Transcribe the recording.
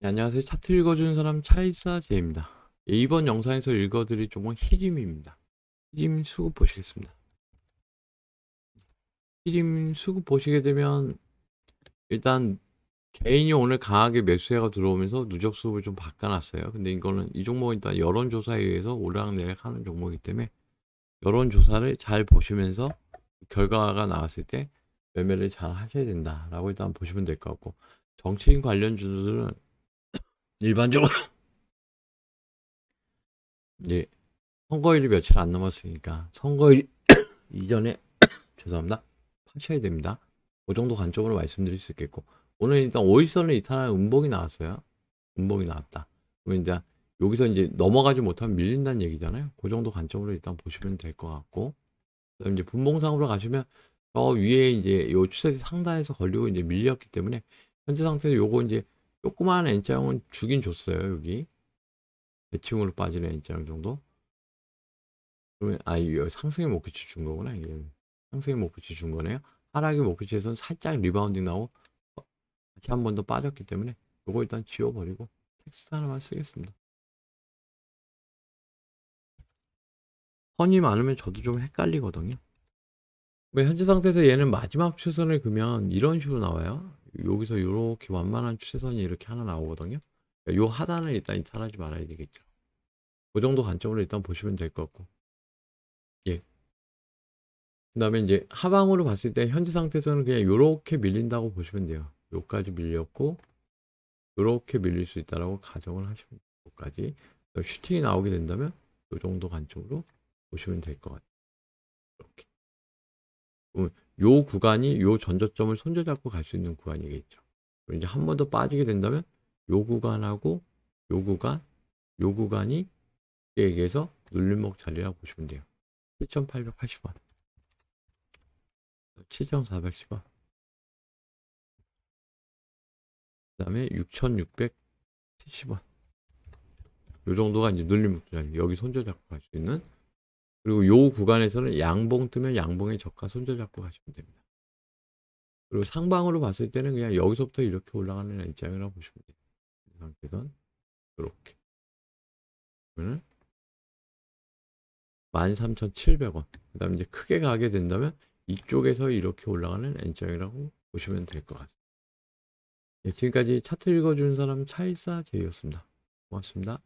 네, 안녕하세요. 차트 읽어주는 사람 차이사 제입니다. 예, 이번 영상에서 읽어드릴 종목 히림입니다. 히림 수급 보시겠습니다. 히림 수급 보시게 되면 일단 개인이 오늘 강하게 매수해가 들어오면서 누적 수급을 좀 바꿔놨어요. 근데 이거는 이 종목은 일단 여론조사에 의해서 오르락내리락 하는 종목이기 때문에 여론조사를 잘 보시면서 결과가 나왔을 때 매매를 잘 하셔야 된다라고 일단 보시면 될 것 같고 정치인 관련주들은 일반적으로 이제 선거일이 며칠 안 남았으니까 선거일 이전에 죄송합니다 파셔야 됩니다. 그 정도 관점으로 말씀드릴 수 있겠고 오늘 일단 5일선을 이탈하는 음봉이 나왔어요. 음봉이 나왔다. 그러면 이제 여기서 이제 넘어가지 못하면 밀린다는 얘기잖아요. 그 정도 관점으로 일단 보시면 될 것 같고 그다음 이제 분봉상으로 가시면 저 위에 이제 요 추세 상단에서 걸리고 이제 밀렸기 때문에 현재 상태에서 요거 이제 조그마한 N자형은 주긴 줬어요 여기. 대칭으로 빠지는 N자형 정도? 그러면 아 이거 상승의 목표치 준 거구나 이게. 상승의 목표치 준 거네요. 하락의 목표치에서는 살짝 리바운딩 나오고 어, 다시 한 번 더 빠졌기 때문에 요거 일단 지워버리고 텍스트 하나만 쓰겠습니다. 선이 많으면 저도 좀 헷갈리거든요. 뭐 현재 상태에서 얘는 마지막 추세선을 그면 이런 식으로 나와요 여기서 이렇게 완만한 추세선이 이렇게 하나 나오거든요. 요 하단을 일단 이탈하지 말아야 되겠죠. 그 정도 관점으로 일단 보시면 될 것 같고. 예. 그 다음에 이제 하방으로 봤을 때 현재 상태에서는 그냥 요렇게 밀린다고 보시면 돼요. 요까지 밀렸고, 요렇게 밀릴 수 있다라고 가정을 하시면. 요까지. 슈팅이 나오게 된다면 요 정도 관점으로 보시면 될 것 같아요. 이렇게. 요 구간이 요 전저점을 손잡고 갈 수 있는 구간이겠죠. 이제 한 번 더 빠지게 된다면 요 구간하고 요 구간, 요 구간이 얘기해서 눌림목 자리라고 보시면 돼요. 7,880원. 7,410원. 그 다음에 6,670원. 요 정도가 이제 눌림목 자리. 여기 손절 잡고 갈 수 있는 그리고 요 구간에서는 양봉 뜨면 양봉의 저가 손절 잡고 가시면 됩니다. 그리고 상방으로 봤을 때는 그냥 여기서부터 이렇게 올라가는 N장이라고 보시면 돼요. 이 상태에선 이렇게 그러면 13,700원 그 다음에 이제 크게 가게 된다면 이쪽에서 이렇게 올라가는 N장이라고 보시면 될 것 같습니다. 네, 지금까지 차트 읽어주는 사람 차일사 제이였습니다. 고맙습니다.